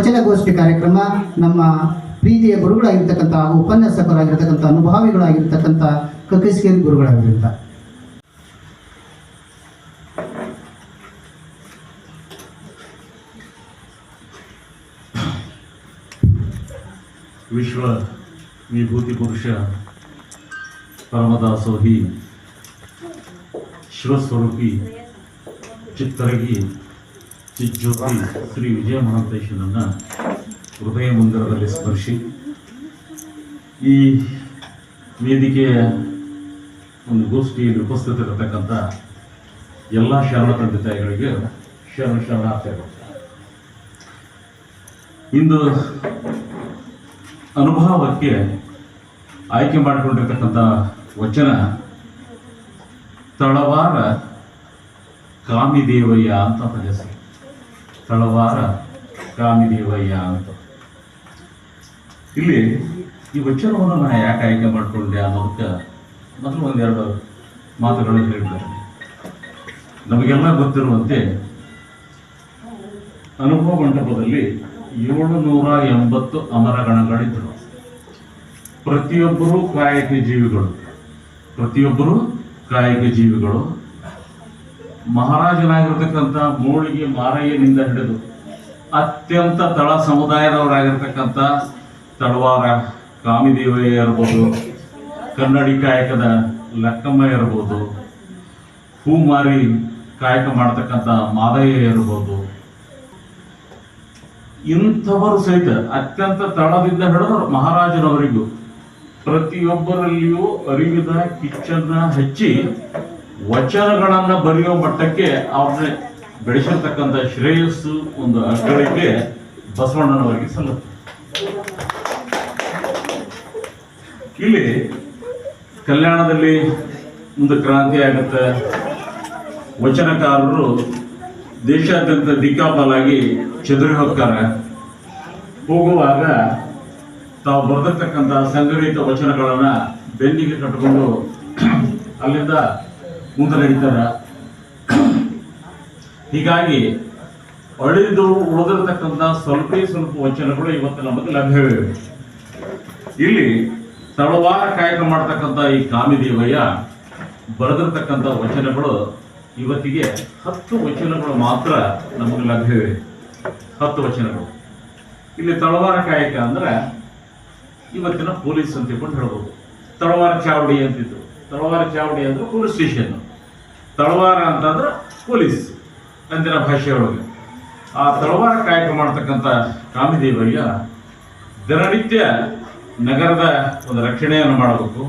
ವಚನಗೋಷ್ಠಿ ಕಾರ್ಯಕ್ರಮ, ನಮ್ಮ ಪ್ರೀತಿಯ ಗುರುಗಳಾಗಿರ್ತಕ್ಕಂಥ ಹಾಗೂ ಉಪನ್ಯಾಸಕರಾಗಿರ್ತಕ್ಕಂಥ ಅನುಭಾವಿಗಳಾಗಿರ್ತಕ್ಕಂಥ ಕಕ್ಕಿಸ್ಕೇರಿ ಗುರುಗಳಾಗಿರ್ತ ವಿಶ್ವ ವಿಭೂತಿ ಪುರುಷ ಪರಮದಾಸೋಹಿ, ಶಿವಸ್ವರೂಪಿ, ಚಿತ್ತರಗಿ ಚಿಜ್ಯೋತಿ ಶ್ರೀ ವಿಜಯ ಮಹಾಂತೇಶ್ವರನ್ನ ಹೃದಯ ಮಂದಿರದಲ್ಲಿ ಸ್ಪರ್ಶಿ. ಈ ವೇದಿಕೆಯ ಒಂದು ಗೋಷ್ಠಿಯಲ್ಲಿ ಉಪಸ್ಥಿತರಿರತಕ್ಕಂಥ ಎಲ್ಲ ಶರಣ ತಂದೆ ತಾಯಿಗಳಿಗೆ ಶರಣ ಶರಣಾರ್ಥಿಗಳು. ಇಂದು ಅನುಭವಕ್ಕೆ ಆಯ್ಕೆ ಮಾಡಿಕೊಂಡಿರ್ತಕ್ಕಂಥ ವಚನ ತಳವಾರ ಕಾಮಿದೇವಯ್ಯ ಅಂತ ಹೆಸರು ತಳವಾರ ಕಾಮಿದೇವಯ್ಯ ಅಂತ. ಇಲ್ಲಿ ಈ ವಚನವನ್ನು ನಾನು ಯಾಕೆ ಆಯ್ಕೆ ಮಾಡಿಕೊಂಡೆ ಅನ್ನೋದಕ್ಕೆ ಮೊದಲು ಒಂದೆರಡು ಮಾತುಗಳನ್ನು ಹೇಳಿದ್ದಾರೆ. ನಮಗೆಲ್ಲ ಗೊತ್ತಿರುವಂತೆ ಅನುಭವ ಮಂಟಪದಲ್ಲಿ ಏಳು ನೂರ ಎಂಬತ್ತು ಅಮರಗಣಗಳಿದ್ದರು. ಪ್ರತಿಯೊಬ್ಬರು ಕಾಯಕ ಜೀವಿಗಳು. ಪ್ರತಿಯೊಬ್ಬರು ಕಾಯಕ ಜೀವಿಗಳು. ಮಹಾರಾಜನಾಗಿರ್ತಕ್ಕಂಥ ಮೂಳಿಗೆ ಮಾರಯ್ಯನಿಂದ ಹಿಡಿದು ಅತ್ಯಂತ ತಳ ಸಮುದಾಯದವರಾಗಿರ್ತಕ್ಕಂಥ ತಳವಾರ ಕಾಮಿದೇವಯ್ಯ ಇರ್ಬೋದು, ಕನ್ನಡಿ ಕಾಯಕದ ಲಕ್ಕಮ್ಮ ಇರ್ಬೋದು, ಹೂಮಾರಿ ಕಾಯಕ ಮಾಡ್ತಕ್ಕಂಥ ಮಾದಯ್ಯ ಇರ್ಬೋದು. ಇಂಥವರು ಸಹಿತ ಅತ್ಯಂತ ತಳದಿಂದ ಹಿಡಿದು ಮಹಾರಾಜನವರಿಗೂ ಪ್ರತಿಯೊಬ್ಬರಲ್ಲಿಯೂ ಅರಿವಿದ ಕಿಚ್ಚನ್ನ ಹಚ್ಚಿ ವಚನಗಳನ್ನ ಬರೆಯೋ ಮಟ್ಟಕ್ಕೆ ಅವ್ರನ್ನ ಬೆಳೆಸಿರ್ತಕ್ಕಂಥ ಶ್ರೇಯಸ್ಸು ಒಂದು ಅಗ್ಗಳಿಗೆ ಬಸವಣ್ಣನವರಿಗೆ ಸಲ್ಲುತ್ತೆ. ಇಲ್ಲಿ ಕಲ್ಯಾಣದಲ್ಲಿ ಒಂದು ಕ್ರಾಂತಿ ಆಗುತ್ತೆ. ವಚನಕಾರರು ದೇಶಾದ್ಯಂತ ದಿಕ್ಕಾಪಾಲಾಗಿ ಚದುರಿ ಹೋಗ್ತಾರೆ. ಹೋಗುವಾಗ ತಾವು ಬರೆದಿರ್ತಕ್ಕಂಥ ಸಂಘಟಿತ ವಚನಗಳನ್ನು ಬೆನ್ನಿಗೆ ಕಟ್ಟಿಕೊಂಡು ಅಲ್ಲಿಂದ ಮುಂದೆ ನಡೀತಾರ. ಹೀಗಾಗಿ ಅಳಿದು ಉಳಿದಿರತಕ್ಕಂಥ ಸ್ವಲ್ಪ ಸ್ವಲ್ಪ ವಚನಗಳು ಇವತ್ತು ನಮಗೆ ಲಭ್ಯವಿವೆ. ಇಲ್ಲಿ ತಳವಾರ ಕಾಯಕ ಮಾಡ್ತಕ್ಕಂಥ ಈ ಕಾಮಿದೇವಯ್ಯ ಬರೆದಿರ್ತಕ್ಕಂಥ ವಚನಗಳು ಇವತ್ತಿಗೆ ಹತ್ತು ವಚನಗಳು ಮಾತ್ರ ನಮಗೆ ಲಭ್ಯವಿವೆ. ಹತ್ತು ವಚನಗಳು. ಇಲ್ಲಿ ತಳವಾರ ಕಾಯಕ ಅಂದ್ರೆ ಇವತ್ತಿನ ಪೊಲೀಸ್ ಅಂತ ಹೇಳ್ಬೋದು. ತಳವಾರ ಚಾವಡಿ ಅಂತಿತ್ತು ತಳವಾರ ಚಾವಡಿ ಅಂದ್ರೆ ಪೊಲೀಸ್ ಸ್ಟೇಷನ್ ತಳವಾರ ಅಂತಂದ್ರೆ ಪೊಲೀಸ್ ಅಂದಿನ ಭಾಷೆಯೊಳಗೆ ಆ ತಳವಾರ ಕಾಯಕ ಮಾಡ್ತಕ್ಕಂಥ ಕಾಮಿದೇವಯ್ಯ ದಿನನಿತ್ಯ ನಗರದ ಒಂದು ರಕ್ಷಣೆಯನ್ನು ಮಾಡಬೇಕು.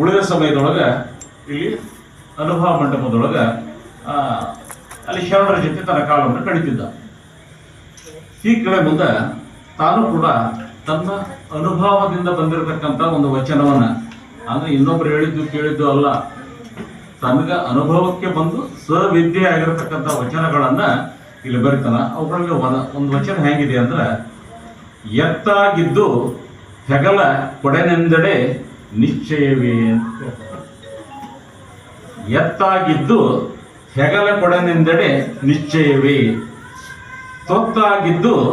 ಉಳಿದ ಸಮಯದೊಳಗೆ ಇಲ್ಲಿ ಅನುಭವ ಮಂಟಪದೊಳಗೆ ಅಲ್ಲಿ ಶರಣರ ಜೊತೆ ತನ್ನ ಕಾಲವನ್ನು ಕಳೀತಿದ್ದ. ಈ ಕಡೆ ಮುಂದೆ ತಾನು ಕೂಡ ತನ್ನ ಅನುಭವದಿಂದ ಬಂದಿರತಕ್ಕಂಥ ಒಂದು ವಚನವನ್ನ ಅಂದ್ರೆ ಇನ್ನೊಬ್ರು ಹೇಳಿದ್ದು ಕೇಳಿದ್ದು ಅಲ್ಲ. ತನಗ ಅನುಭವಕ್ಕೆ ಬಂದು ಸವಿದ್ಯೆ ಆಗಿರತಕ್ಕಂಥ ವಚನಗಳನ್ನ ಇಲ್ಲಿ ಬರೀತಾನ. ಅವುಗಳಿಗೆ ಒಂದ- ವಚನ ಹೆಂಗಿದೆ ಅಂದ್ರೆ, ಎತ್ತಾಗಿದ್ದು ಹೆಗಲ ಕೊಡೆನೆಂದೆಡೆ ನಿಶ್ಚಯವೇ ಅಂತ. ಎತ್ತಾಗಿದ್ದು ಹೆಗಲ ಕೊಡನೆಂದೆಡೆ ನಿಶ್ಚಯವೇ. ತೊತ್ತಾಗಿದ್ದು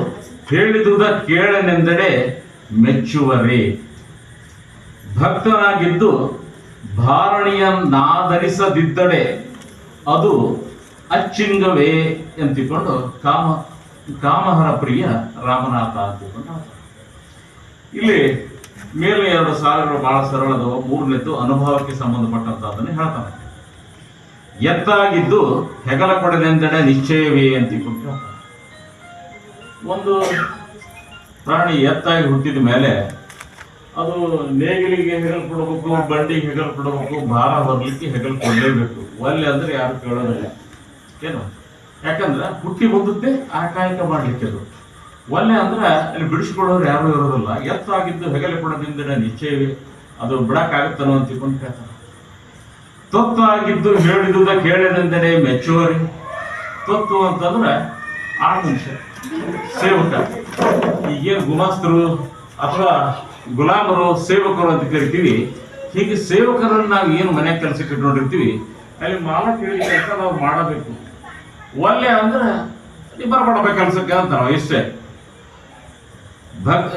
ಹೇಳಿದುದ ಕೇಳನೆಂದಡೆ ಮೆಚ್ಚುವರೇ. ಭಕ್ತನಾಗಿದ್ದು ಭಾರಣಿಯನ್ನಾಧರಿಸದಿದ್ದರೆ ಅದು ಅಚ್ಚಿಂಗವೇ ಎಂತಿಕೊಂಡು ಕಾಮ, ಕಾಮಹರ ಪ್ರಿಯ ರಾಮನಾಥ ಅಂತಿಕೊಂಡು ಇಲ್ಲಿ ಮೇಲೆ ಎರಡು ಸಾಲುಗಳು ಬಹಳ ಸರಳದ, ಮೂರನೇದ್ದು ಅನುಭವಕ್ಕೆ ಸಂಬಂಧಪಟ್ಟಂತಹದನ್ನು ಹೇಳ್ತಾನೆ. ಎತ್ತಾಗಿದ್ದು ಹೆಗಲ ಕೊಡದೆಂದೆಡೆ ನಿಶ್ಚಯವೇ ಅಂತಿಕೊಂಡು ಒಂದು ಪ್ರಾಣಿ ಎತ್ತಾಗಿ ಹುಟ್ಟಿದ ಮೇಲೆ ಅದು ನೇಗಿಲಿಗೆ ಹೆಗಲ್ ಕೊಡಬೇಕು ಬಂಡಿಗೆ ಹೆಗಲ್ ಕೊಡಬೇಕು ಭಾರ ಹೊರಲಿಕ್ಕೆ ಹೆಗಲ್ ಕೊಡಲೇಬೇಕು. ಒಲ್ಲೆ ಅಂದ್ರೆ ಯಾರು ಕೇಳೋದಿಲ್ಲ. ಏನು? ಯಾಕಂದ್ರೆ ಹುಟ್ಟಿ ಬಂದದ್ದೇ ಆ ಕಾಯಕ ಮಾಡ್ಲಿಕ್ಕೆ ಅದು. ಒಲ್ಲೆ ಅಂದ್ರೆ ಅಲ್ಲಿ ಬಿಡಿಸ್ಕೊಳ್ಳೋರು ಯಾರು ಇರೋದಿಲ್ಲ. ಎತ್ತಾಗಿದ್ದು ಹೆಗಲು ಕೊಡದಿಂದ ನಿಶ್ಚಯವೇ. ಅದು ಬಿಡಕ್ಕಾಗುತ್ತನೋ ಅಂತ ತಿಳ್ಕೊಂಡು ಕೇಳ್ತಾರೆ. ತೊತ್ತಾಗಿದ್ದು ಹೇಳಿದುದ ಕೇಳಿದಂದರೆ ಮೆಚ್ಚುವರಿ. ತೊತ್ತು ಅಂತಂದ್ರೆ ಆ ಮನುಷ್ಯ. ಸೇವಕ. ಈಗೇನು ಗುಮಾಸ್ತರು ಅಥವಾ ಗುಲಾಮರು ಸೇವಕರು ಅಂತ ಕರಿತೀವಿ. ಹೀಗೆ ಸೇವಕರನ್ನ ನಾವು ಏನು ಮನೆ ಕೆಲಸಕ್ಕೆ ಇಟ್ಕೊಂಡಿರ್ತೀವಿ. ಅಲ್ಲಿ ಮಾಲ ಕೇಳಿ ಕೆಲಸ ನಾವು ಮಾಡಬೇಕು. ಒಲ್ಲೆ ಅಂದ್ರೆ ಇಬ್ಬರು ಮಾಡಬೇಕು ಕೆಲಸಕ್ಕೆ ಅಂತ ನಾವು ಇಷ್ಟೇ. ಭಕ್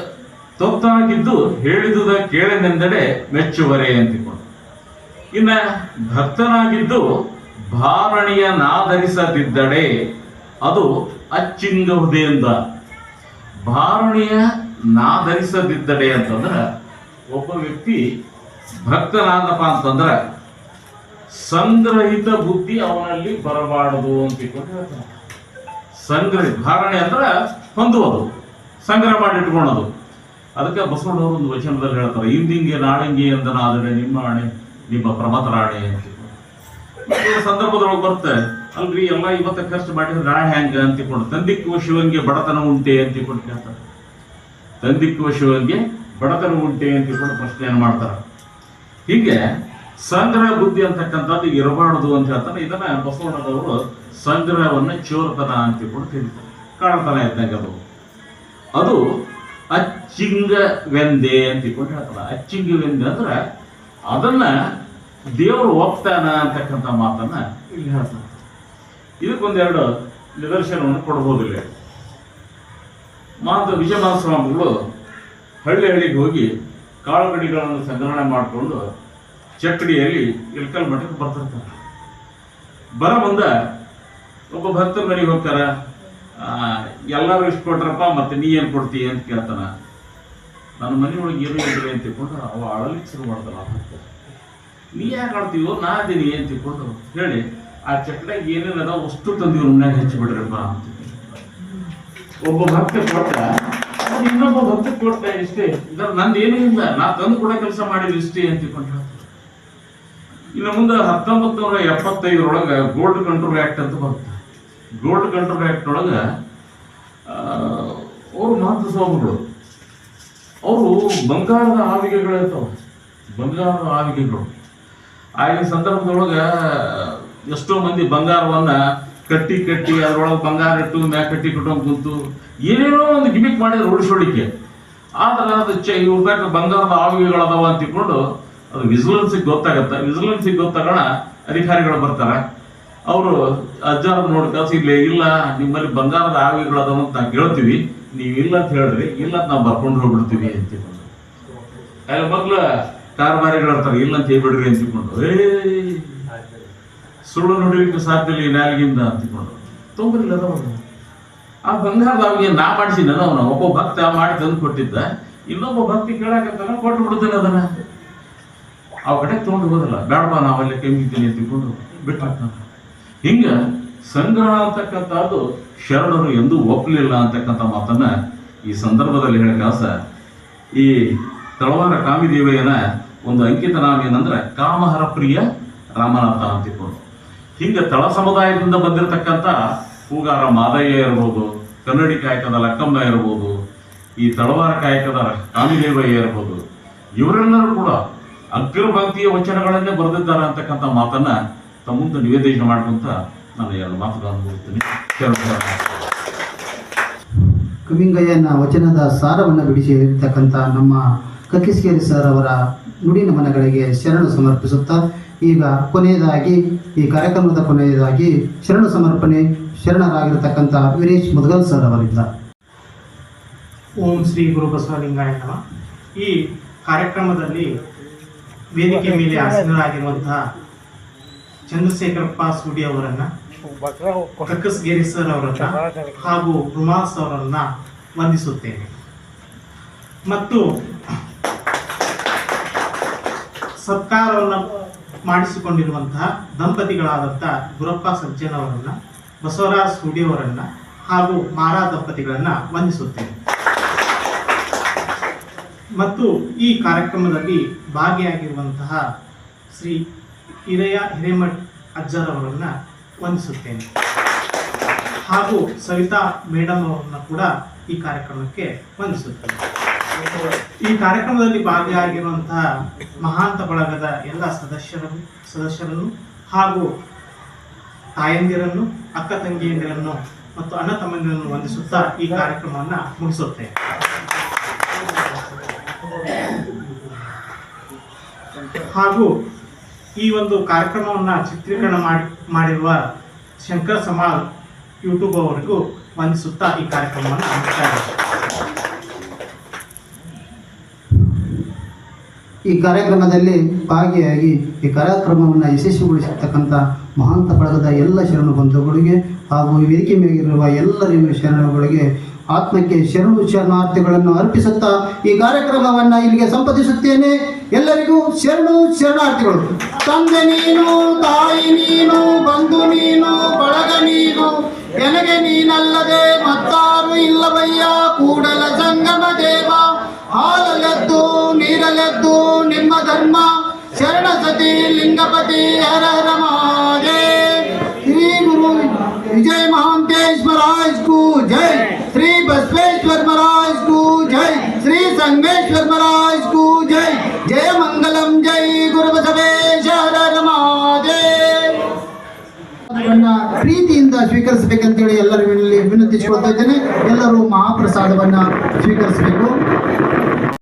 ತೊತ್ತಾಗಿದ್ದು ಹೇಳಿದುದ ಕೇಳನೆಂದರೆ ಮೆಚ್ಚುವರೆ ಅಂತಿಕೊಂಡು. ಇನ್ನ ಭಕ್ತನಾಗಿದ್ದು ಭಾರಣಿಯ ನಾದರಿಸದಿದ್ದಡೆ, ಅದು ಅಚ್ಚಿಂಗಹುದೆಯಿಂದ ಭಾರಣಿಯ ನಾಧರಿಸದಿದ್ದಡೆ ಅಂತಂದ್ರೆ ಒಬ್ಬ ವ್ಯಕ್ತಿ ಭಕ್ತನಾದಪ್ಪ ಅಂತಂದ್ರೆ ಸಂಗ್ರಹಿತ ಬುದ್ಧಿ ಅವನಲ್ಲಿ ಬರಬಾರದು ಅಂತ ಹೇಳ್ತಾನೆ. ಸಂಗ್ರಹ, ಧಾರಣೆ ಅಂದ್ರೆ ಹೊಂದುವುದು, ಸಂಗ್ರಹ ಮಾಡಿ ಇಟ್ಕೊಳ್ಳೋದು. ಅದಕ್ಕೆ ಬಸವಣ್ಣವರು ಒಂದು ವಚನದಲ್ಲಿ ಹೇಳ್ತಾರೆ ಇಂದಿಂಗೆ ನಾಳಿಂಗೆ ಎಂದನಾದರೆ ನಿಮ್ಮ ಆಣೆ ನಿಮ್ಮ ಪ್ರಮತರ ರಾಣೆ ಅಂತ ಸಂದರ್ಭದೊಳಗೆ ಬರುತ್ತೆ, ಅಲ್ರಿ ಎಲ್ಲ ಇವತ್ತ ಖರ್ಚು ಮಾಡಿದ್ರೆ ನಾಳೆ ಹ್ಯಾಂಗ ಅಂತ ತಂದಿಕ್ಕು ಶಿವನ್ಗೆ ಬಡತನ ಉಂಟೆ ಅಂತ ತಿಳ್ಕೊಂಡು ಕೇಳ್ತಾರೆ. ತಂದಿಕ್ಕುವ ಶಿವನ್ಗೆ ಬಡತನ ಉಂಟೆ ಅಂತ ಕೂಡ ಪ್ರಶ್ನೆಯನ್ನು ಮಾಡ್ತಾರೆ. ಹೀಗೆ ಸಂಗ್ರಹ ಬುದ್ಧಿ ಅಂತಕ್ಕಂಥದ್ದು ಇರಬಾರದು ಅಂತ ಹೇಳ್ತಾನೆ. ಇದನ್ನ ಬಸವಣ್ಣದವರು ಸಂಗ್ರಹವನ್ನು ಚೋರತನ ಅಂತ ಕೂಡ ತಿಳಿತಾರೆ ಕಾಣತನ ಇದ್ದಂಗೆ ಅದು. ಅದು ಅಚ್ಚಿಂಗವೆಂದೆ ಅಂತ ಕೂಡ ಹೇಳ್ತಾರೆ. ಅಚ್ಚಿಂಗವೆಂದೆ ಅಂದ್ರೆ ಅದನ್ನ ದೇವರು ಒಪ್ತಾನ ಅಂತಕ್ಕಂಥ ಮಾತನ್ನ ಇಲ್ಲಿ ಹೇಳ್ತಾರೆ. ಇದಕ್ಕೊಂದೆರಡು ನಿದರ್ಶನವನ್ನು ಕೊಡಬಹುದಿಲ್ಲ ಮಾತು ವಿಜಯಮಾನ ಸ್ವಾಮಿಗಳು ಹಳ್ಳಿ ಹಳ್ಳಿಗೆ ಹೋಗಿ ಕಾಳುಗಡಿಗಳನ್ನು ಸಂಗ್ರಹಣೆ ಮಾಡಿಕೊಂಡು ಚಕ್ಕಡಿಯಲ್ಲಿ ಇಲ್ಕಲ್ ಮಠಕ್ಕೆ ಬರ್ತಿರ್ತಾರೆ ಬರ ಮುಂದ ಒಬ್ಬ ಭಕ್ತರು ಮನೆಗೆ ಹೋಗ್ತಾರ ಎಲ್ಲರೂ ಇಷ್ಟು ಕೊಟ್ರಪ್ಪ, ಮತ್ತೆ ನೀ ಏನು ಕೊಡ್ತೀಯ ಅಂತ ಕೇಳ್ತಾನ. ನನ್ನ ಮನೆಯೊಳಗೆ ಏನು ಇದ್ರೆ, ಅಂತ ತಿಳ್ಕೊಂಡು ಅವ ಅಳಲಿಕ್ಕೆ ಶುರು ಮಾಡ್ತಾನ ಭಕ್ತ. ನೀ ಯಾಕೆ ಆಡ್ತೀವೋ ನಾ ಅದೀನಿ ಅಂತ ತಿಳ್ಕೊಂಡು ಹೇಳಿ, ಆ ಚಕ್ಕಡಿಯಾಗ ಏನೇನು ಅದಾವ ಅಷ್ಟು ತಂದಿವ್ ಮನ್ಯಾಗ ಹಚ್ಚಿಬಿಡ್ರಪ್ಪ, ಅಂತ ಒಬ್ಬ ಭಕ್ತ ಕೊಟ್ಟ ಇನ್ನೊಬ್ಬ ಭಕ್ತ ಕೊಟ್ಟ ಇಷ್ಟೇ. ಇದರ ನಂದು ಏನೂ ಇಲ್ಲ. ನಾ ತಂದು ಕೂಡ ಕೆಲಸ ಮಾಡಿದ ಇಷ್ಟೇ ಅಂತ ಇನ್ನು ಮುಂದೆ ಹತ್ತೊಂಬತ್ತು ನೂರ ಎಪ್ಪತ್ತೈದರೊಳಗೆ ಗೋಲ್ಡ್ ಕಂಟ್ರೋಲ್ ಆಕ್ಟ್ ಅಂತ ಬರುತ್ತೆ. ಗೋಲ್ಡ್ ಕಂಟ್ರೋಲ್ ಆಕ್ಟ್ ಒಳಗೆ ಅವರು ಮಹಂತ ಸ್ವಾಮಿಗಳು ಅವರು ಬಂಗಾರದ ಆವಿಗೆಗಳು ಇರ್ತಾವ. ಬಂಗಾರದ ಆವಿಗೆಗಳು. ಆಗಿನ ಸಂದರ್ಭದೊಳಗೆ ಎಷ್ಟೋ ಮಂದಿ ಬಂಗಾರವನ್ನ ಕಟ್ಟಿ ಕಟ್ಟಿ ಅದರೊಳಗೆ ಬಂಗಾರ ಇಟ್ಟು ಮ್ಯಾಕ್ ಕಟ್ಟಿ ಕಟ್ಟೋಂಗ್ ಕೂತು ಏನೇನೋ ಒಂದು ಗಿಮಿಕ್ ಮಾಡಿದ್ರು ಉಳಿಸೋಳಿಕೆ ಆದ್ರೆ ಅದು ಚ ಇವ್ರದಾಗ ಬಂಗಾರದ ಆವಿಗೆಗಳದಾವ ಅಂತ ತಿಳ್ಕೊಂಡು ಅದು ವಿಜಿಲೆನ್ಸಿಗೆ ಗೊತ್ತಾಗತ್ತೆ. ವಿಜಿಲೆನ್ಸಿಗೆ ಗೊತ್ತಾಗೋಣ ಅಧಿಕಾರಿಗಳು ಬರ್ತಾರೆ. ಅವರು ಅಜ್ಜಾರ ನೋಡಿ ಇಲ್ಲೇ ಇಲ್ಲಿ, ನಿಮ್ಮಲ್ಲಿ ಬಂಗಾರದ ಆವಿಗೆಗಳದಾವ ಅಂತ ನಾವು ಕೇಳ್ತೀವಿ. ನೀವು ಇಲ್ಲ ಅಂತ ಹೇಳ್ರಿ ಇಲ್ಲ ಅಂತ ನಾವು ಬರ್ಕೊಂಡು ಹೋಗ್ಬಿಡ್ತೀವಿ ಅಂತ ಅಲ್ಲಿ ಮಗ್ಲ ಕಾರ್ಬಾರಿಗಳು ಇರ್ತಾರೆ ಇಲ್ಲ ಅಂತ ಹೇಳ್ಬಿಡ್ರಿ ಅಂತ ಏ ಸುಳ್ಳು ನುಡಿಲಿಕ್ಕೆ ಇಲ್ಲ ಈ ನಾಲಿಗಿಂದ ಅಂತ ತಿಳ್ಕೊಂಡು ತೊಂಬರಿಲ್ಲ ಅದಾವ ಆ ಬಂಗಾರದ ಅವನಿಗೆ ನಾ ಮಾಡಿಸಿದ ಅವನು, ಒಬ್ಬ ಭಕ್ತ ಮಾಡಿ ತಂದು ಕೊಟ್ಟಿದ್ದ. ಇನ್ನೊಬ್ಬ ಭಕ್ತಿ ಕೇಳಾಕತ್ತಾನ, ಕೊಟ್ಟು ಬಿಡ್ತಾನೆ ಅದನ್ನ. ಅವ ಕಡೆ ತೊಗೊಂಡು ಹೋದಲ್ಲ, ಬೇಡಪ್ಪ ನಾವಲ್ಲಿ ಕೆಮ್ಮಿದ್ದೀನಿ ಅಂತ ತಿಳ್ಕೊಂಡು ಬಿಟ್ಟು ಹಿಂಗ ಸಂಗ್ರಹ ಅಂತಕ್ಕಂಥದ್ದು ಶರಣರು ಎಂದೂ ಒಪ್ಪಲಿಲ್ಲ ಅಂತಕ್ಕಂಥ ಮಾತನ್ನ ಈ ಸಂದರ್ಭದಲ್ಲಿ ಹೇಳಕಾಸ ಈ ತಳವಾರ ಕಾಮಿದೇವಯ್ಯನ ಒಂದು ಅಂಕಿತ ನಾವೇನಂದ್ರೆ ಕಾಮಹರ ಪ್ರಿಯ ರಾಮನಾಥ ಅಂತಿಕೊಂಡು ಹಿಂಗೆ ತಳ ಸಮುದಾಯದಿಂದ ಬಂದಿರತಕ್ಕಂಥ ಹೂಗಾರ ಮಾದಯ್ಯ ಇರ್ಬೋದು, ಕನ್ನಡಿ ಕಾಯಕದ ಲಕ್ಕಮ್ಮ ಇರ್ಬೋದು, ಈ ತಳವಾರ ಕಾಯಕದ ಕಾಮಿದೇವಯ್ಯ ಇರ್ಬೋದು, ಇವರೆಲ್ಲರೂ ಕೂಡ ಅಗ್ರ ಭಕ್ತಿಯ ವಚನಗಳನ್ನೇ ಬರೆದಿದ್ದಾರೆ ಅಂತಕ್ಕಂಥ ಮಾತನ್ನ ತಮ್ಮ ಮುಂದೆ ನಿವೇದನೆ ಮಾಡ್ಕೊಂತ ನಾನು ಎರಡು ಮಾತುಗಳನ್ನು ಮುಗಿಸ್ತೀನಿ. ಕವಿಂಗಯ್ಯನ ವಚನದ ಸಾರವನ್ನು ಬಿಡಿಸಿ ಹೇಳಿರ್ತಕ್ಕಂಥ ನಮ್ಮ ಕಕ್ಕಿಸ್ಕೇರಿ ಸರ್ ಅವರ ನುಡಿ ನಮನಗಳಿಗೆ ಶರಣು ಸಮರ್ಪಿಸುತ್ತಾ, ಈಗ ಕೊನೆಯದಾಗಿ, ಈ ಕಾರ್ಯಕ್ರಮದ ಕೊನೆಯದಾಗಿ ಶರಣು ಸಮರ್ಪಣೆ ಶರಣರಾಗಿರತಕ್ಕಂಥ ವೀರೇಶ್ ಮುದಗಲ್ ಸರ್ ಅವರಿಂದ ಓಂ ಶ್ರೀ ಗುರು ಬಸವಲಿಂಗಾಯ ನಮಃ. ಈ ಕಾರ್ಯಕ್ರಮದಲ್ಲಿ ವೇದಿಕೆ ಮೇಲೆ ಆಸೀನರಾಗಿರುವಂತಹ ಚಂದ್ರಶೇಖರಪ್ಪ ಸುಡಿ ಅವರನ್ನ, ಕಕ್ಕಸ್ಗೇರಿ ಸರ್ ಅವರನ್ನ ಹಾಗೂ ರುಮಾಸ್ ಅವರನ್ನ ವಂದಿಸುತ್ತೇನೆ. ಮತ್ತು ಸತ್ಕಾರವನ್ನು ಮಾಡಿಸಿಕೊಂಡಿರುವಂತಹ ದಂಪತಿಗಳಾದಂಥ ಗುರಪ್ಪ ಸಜ್ಜನವರನ್ನು ಬಸವರಾಜ್ ಸೂಡಿಯವರನ್ನು ಹಾಗೂ ಮಾರಾ ದಂಪತಿಗಳನ್ನ ವಂದಿಸುತ್ತೇನೆ. ಮತ್ತು ಈ ಕಾರ್ಯಕ್ರಮದಲ್ಲಿ ಭಾಗಿಯಾಗಿರುವಂತಹ ಶ್ರೀ ಹಿರಯ ಹಿರೇಮಠ್ ಅಜ್ಜರವರನ್ನ ವಂದಿಸುತ್ತೇನೆ. ಹಾಗೂ ಸವಿತಾ ಮೇಡಮ್ ಅವರನ್ನ ಕೂಡ ಈ ಕಾರ್ಯಕ್ರಮಕ್ಕೆ ವಂದಿಸುತ್ತೇನೆ. ಈ ಕಾರ್ಯಕ್ರಮದಲ್ಲಿ ಭಾಗಿಯಾಗಿರುವಂತಹ ಮಹಾಂತ ಬಳಗದ ಎಲ್ಲ ಸದಸ್ಯರನ್ನು ಸದಸ್ಯರನ್ನು ಹಾಗೂ ತಾಯಂದಿರನ್ನು, ಅಕ್ಕ ತಂಗಿಯಂದಿರನ್ನು ಮತ್ತು ಅಣ್ಣ ತಮ್ಮಂದಿರನ್ನು ವಂದಿಸುತ್ತಾ ಈ ಕಾರ್ಯಕ್ರಮವನ್ನು ಮುಗಿಸುತ್ತೆ ಹಾಗೂ ಈ ಒಂದು ಕಾರ್ಯಕ್ರಮವನ್ನು ಚಿತ್ರೀಕರಣ ಮಾಡಿ, ಮಾಡಿರುವ ಶಂಕರ್ ಸಮಾಲ್ ಯೂಟ್ಯೂಬ್ ಅವರಿಗೂ ವಂದಿಸುತ್ತಾ ಈ ಕಾರ್ಯಕ್ರಮವನ್ನು ಈ ಕಾರ್ಯಕ್ರಮದಲ್ಲಿ ಭಾಗಿಯಾಗಿ ಈ ಕಾರ್ಯಕ್ರಮವನ್ನು ಯಶಸ್ವಿಗೊಳಿಸಿರ್ತಕ್ಕಂಥ ಮಹಾಂತ ಬಳಗದ ಎಲ್ಲ ಶರಣು ಬಂಧುಗಳಿಗೆ ಹಾಗೂ ವೇದಿಕೆ ಮೇಲಿರುವ ಎಲ್ಲರಿಗೂ ಶರಣುಗಳಿಗೆ ಆತ್ಮಕ್ಕೆ ಶರಣು ಶರಣಾರ್ಥಿಗಳನ್ನು ಅರ್ಪಿಸುತ್ತಾ ಈ ಕಾರ್ಯಕ್ರಮವನ್ನು ಇಲ್ಲಿಗೆ ಸಂಪದಿಸುತ್ತೇನೆ. ಎಲ್ಲರಿಗೂ ಶರಣು ಶರಣಾರ್ಥಿಗಳು. ತಂದೆ ನೀನು, ತಾಯಿ ನೀನು, ಬಂಧು ನೀನು, ಬಳಗ ನೀನು ನನಗೆ ನೀನಲ್ಲದೆ ಮತ್ತಾರು ಇಲ್ಲವಯ್ಯ. ಕೂಡಲ ಸಂಗಮ ದೇವ, ಹಾಲಲೆದ್ದು, ನೀರಲೆದ್ದು ನಿಮ್ಮ ಧರ್ಮ. ಶರಣ ಸತಿ ಲಿಂಗಪತಿ ಹರ ಹರ ಮಹಾದೇ ಶ್ರೀ ಗುರು ವಿಜಯ ಮಹಾಂತೇಶ್ ಮಹಾರಾಜ್ ಜೈ ಶ್ರೀ ಬಸವೇಶ್ವರ ಸ್ಕೂಲ್, ಜೈ ಶ್ರೀ ಸಂಗಮೇಶ್ವರ ಸ್ವೀಕರಿಸಬೇಕಂತೇಳಿ ಎಲ್ಲರಲ್ಲಿ ವಿನಂತಿಸಿಕೊಳ್ತಾ ಇದ್ದೇನೆ. ಎಲ್ಲರೂ ಮಹಾಪ್ರಸಾದವನ್ನ ಸ್ವೀಕರಿಸಬೇಕು.